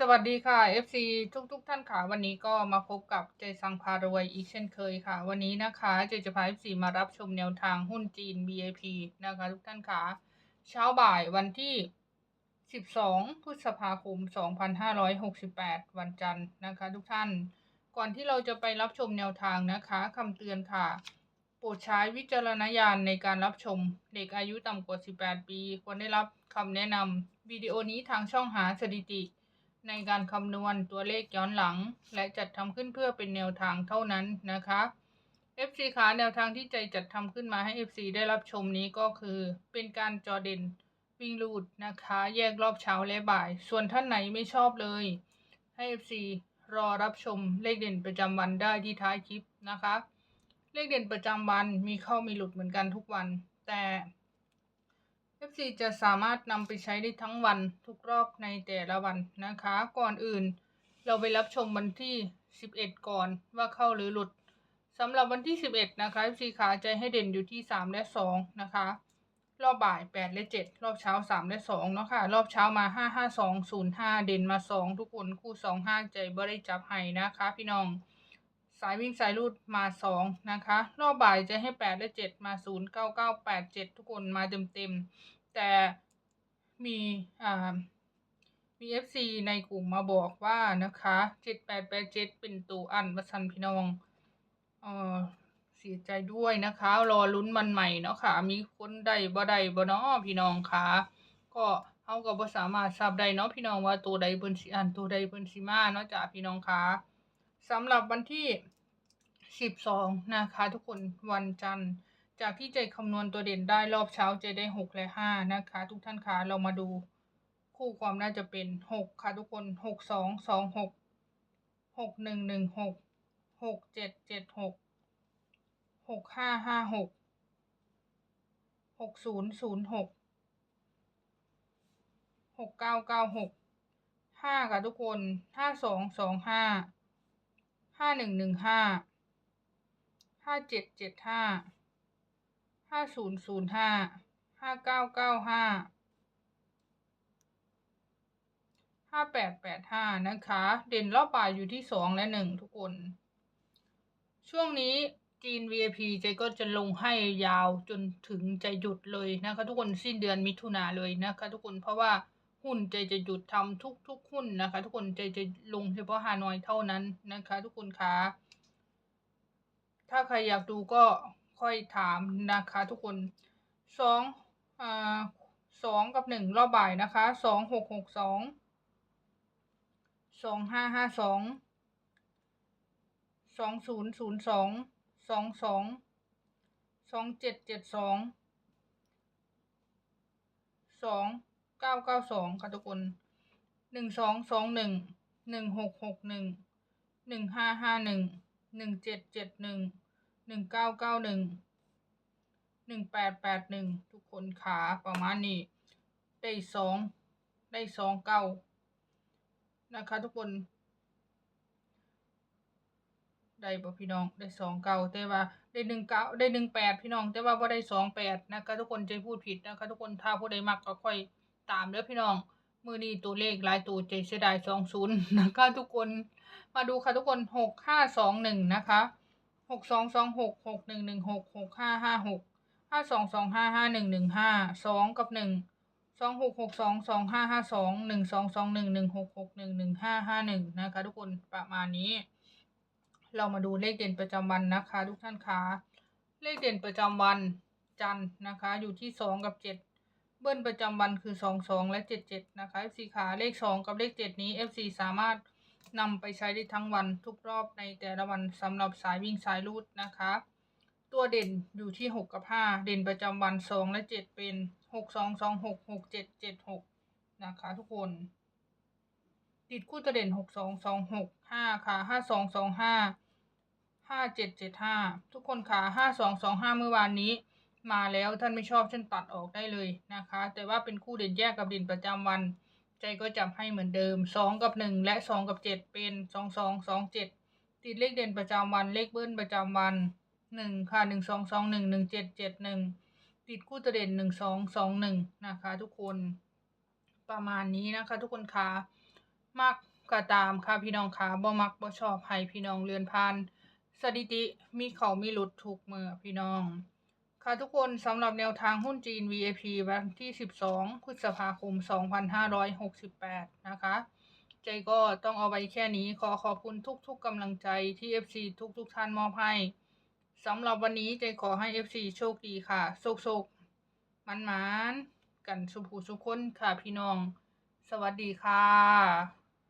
สวัสดีค่ะ FC ทุกทุกๆท่านค่ะ วันนี้ก็มาพบกับเจสังพารวยอีกเช่นเคยค่ะ วันนี้นะคะเจจะพา FC มารับชมแนวทางหุ้นจีน BIP นะคะทุกท่านค่ะ เช้าบ่ายวันที่ 12 พฤษภาคม 2568 วันจันทร์นะคะ ทุกท่าน ก่อนที่เราจะไปรับชมแนวทางนะคะคำเตือนค่ะ โปรดใช้วิจารณญาณในการรับชม เด็กอายุต่ำกว่า 18 ปี ควรได้รับคำแนะนำวิดีโอนี้ทางช่องหาสถิติ ในการคำนวณตัวเลขย้อนหลัง และจัดทำขึ้นเพื่อเป็นแนวทางเท่านั้นนะคะ FC ขาแนวทางที่ใจจัดทำขึ้นมาให้ FC ได้รับชมนี้ก็คือ เป็นการจอเด่นวิ่งลูดนะคะ แยกรอบเช้าและบ่าย ส่วนท่านไหนไม่ชอบเลย ให้ FC รอรับชมเลขเด่นประจำวันได้ที่ท้ายคลิปนะคะ เลขเด่นประจำวันมีเข้ามีหลุดเหมือนกันทุกวัน แต่ FC จะสามารถนำไปใช้ได้ทั้งวันทุกรอบในแต่ละวันนะคะ ก่อนอื่น เราไปรับชมวันที่ 11 ก่อนว่าเข้าหรือหลุดสำหรับวันที่ 11 นะคะ FC ขาใจให้เด่นอยู่ที่ 3 และ 2 นะคะ รอบบ่าย 8 และ 7 รอบเช้า 3 และ 2 เนาะค่ะ รอบเช้ามา 5 5 2 0 5 เด่นมา 2 ทุกคนคู่ 2 5 ใจบ่ได้จับให้นะคะ พี่น้องายวิ่งสายรูดมาสองนะคะ รอบบ่ายจะให้แปดและเจ็ดมาศูนย์เก้าเก้าแปดเจ็ดทุกคนมาเต็มเต็มๆ แต่มีอ่ามีเอฟซีในกลุ่มมาบอกว่านะคะเจ็ดแปดแปดเจ็ดเป็นตัวอันวัสันพี่น้องเออเสียใจด้วยนะคะ รอลุ้นมันใหม่เนาะค่ะ มีคนใดบ่ใดบ่เนาะพี่น้องค่ะก็เฮาก็บ่สามารถทราบได้เนาะพี่น้องว่าตัวใดเพิ่นสิอันตัวใดเพิ่นสิมาเนาะจ้ะพี่น้องค่ะสำหรับวันที่ 12 นะคะ ทุกคนวันจันทร์ จากที่ใจคำนวณตัวเด่นได้รอบเช้าจะได้ 6 และ 5 นะคะ ทุกท่านคะเรามาดูคู่ความน่าจะเป็น 6 ค่ะทุกคน 6 2 2 6 6 1 1 6 6 7 7 6 6 5 5 6 6 0 0 6 6 9 9 6 5 ค่ะทุกคน 5 2 2 5ห้าหนึ่ง ห้าเจ็ดเจ็ดห้า ห้าศูนย์ศูนย์ห้า ห้าเก้าเก้าห้า ห้าแปดแปดห้านะคะ เด่นรอบบ่ายอยู่ที่สองและหนึ่งทุกคน ช่วงนี้จีน VIP เจก็จะลงให้ยาวจนถึงจะหยุดเลยนะคะ ทุกคนสิ้นเดือนมิถุนาเลยนะคะ ทุกคนเพราะว่าหุ้นเจจะหยุดทำทุกทุกหุ้นนะคะ ทุกคนเจจะลงเฉพาะฮานอยเท่านั้นนะคะ ทุกคนคะ ถ้าใครอยากดูก็ค่อยถามนะคะทุกคนสองอ่าสองกับหนึ่งรอบบ่ายนะคะสองหกหกสองสองห้าห้าสองสองศูนย์ศูนย์สองสองสองสองเจ็ดเจ็ดสองสองเก้าเก้าสองค่ะทุกคนหนึ่งสองสองหนึ่งหนึ่งหกหกหนึ่งหนึ่งห้าห้าหนึ่ง หนึ่งเจ็ดเจ็ดหนึ่งหนึ่งเก้าเก้าหนึ่งหนึ่งแปดแปดหนึ่งทุกคนขาประมาณนี้ ได้สองได้สองเก้านะคะทุกคนได้บ่พี่น้องได้สองเก้าแต่ว่าได้หนึ่งเก้าได้หนึ่งแปดพี่น้อง แต่ว่าบ่ได้สองแปดนะคะทุกคนใจพูดผิดนะคะทุกคนถ้าผู้ใดมักก็ค่อยตามเด้อพี่น้อง มือนี้ตัวเลขลายตัวใจเสียดายสองศูนย์นะคะทุกคนมาดูค่ะทุกคนหกห้าสองหนึ่งนะคะหกสองสองหกหกหนึ่งหนึ่งหกหกห้าห้าหกห้าสองสองห้าห้าหนึ่งหนึ่งห้าสองกับหนึ่งสองหกหกสองสองห้าห้าสองหนึ่งสองสองหนึ่งหนึ่งหกหกหนึ่งหนึ่งห้าห้าหนึ่งนะคะทุกคนประมาณนี้ เรามาดูเลขเด่นประจำวันนะคะ ทุกท่านคะเลขเด่นประจำวันจันทร์นะคะ อยู่ที่สองกับเจ็ด เบิ้ลประจำวันคือสองสองและเจ็ดเจ็ดนะคะ FC ขาเลขสองกับเลขเจ็ดนี้ FC สามารถนำไปใช้ได้ทั้งวันทุกรอบในแต่ละวันสำหรับสายวิ่งสายรูดนะคะ ตัวเด่นอยู่ที่หกกับห้าเด่นประจำวันสองและเจ็ดเป็นหกสองสองหกหกเจ็ดเจ็ดหกนะคะทุกคน ติดคู่ตัวเด่นหกสองสองหกห้าค่ะห้าสองสองห้าห้าเจ็ดเจ็ดห้าทุกคนค่ะห้าสองสองห้าเมื่อวานนี้ มาแล้วท่านไม่ชอบฉันตัดออกได้เลยนะคะ แต่ว่าเป็นคู่เด่นแยกกับเด่นประจำวัน ใจก็จับให้เหมือนเดิมสองกับหนึ่งและสองกับเจ็ดเป็นสองสองสองเจ็ดติดเลขเด่นประจำวันเลขเบิ้ลประจำวันหนึ่งค่ะหนึ่งสองสองหนึ่งหนึ่งเจ็ดเจ็ดหนึ่งติดคู่ตัวเด่นหนึ่งสองสองหนึ่งนะคะ ทุกคนประมาณนี้นะคะ ทุกคนคะมักก็ตามค่ะพี่น้องคะบ่มักบ่ชอบให้พี่น้องเลือนผ่านสถิติมีเขามีหลุดทุกเมื่อพี่น้อง ค่ะทุกคนสำหรับแนวทางหุ้นจีน VIP วันที่ 12 พฤษภาคม 2568 นะคะ ใจก็ต้องเอาไว้แค่นี้ขอขอบคุณทุกๆกำลังใจที่ FC ทุกๆท่านมอบให้สำหรับวันนี้ใจขอให้ FC โชคดีค่ะโชคๆมันๆกันสุภูสุขคนค่ะพี่น้อง สวัสดีค่ะ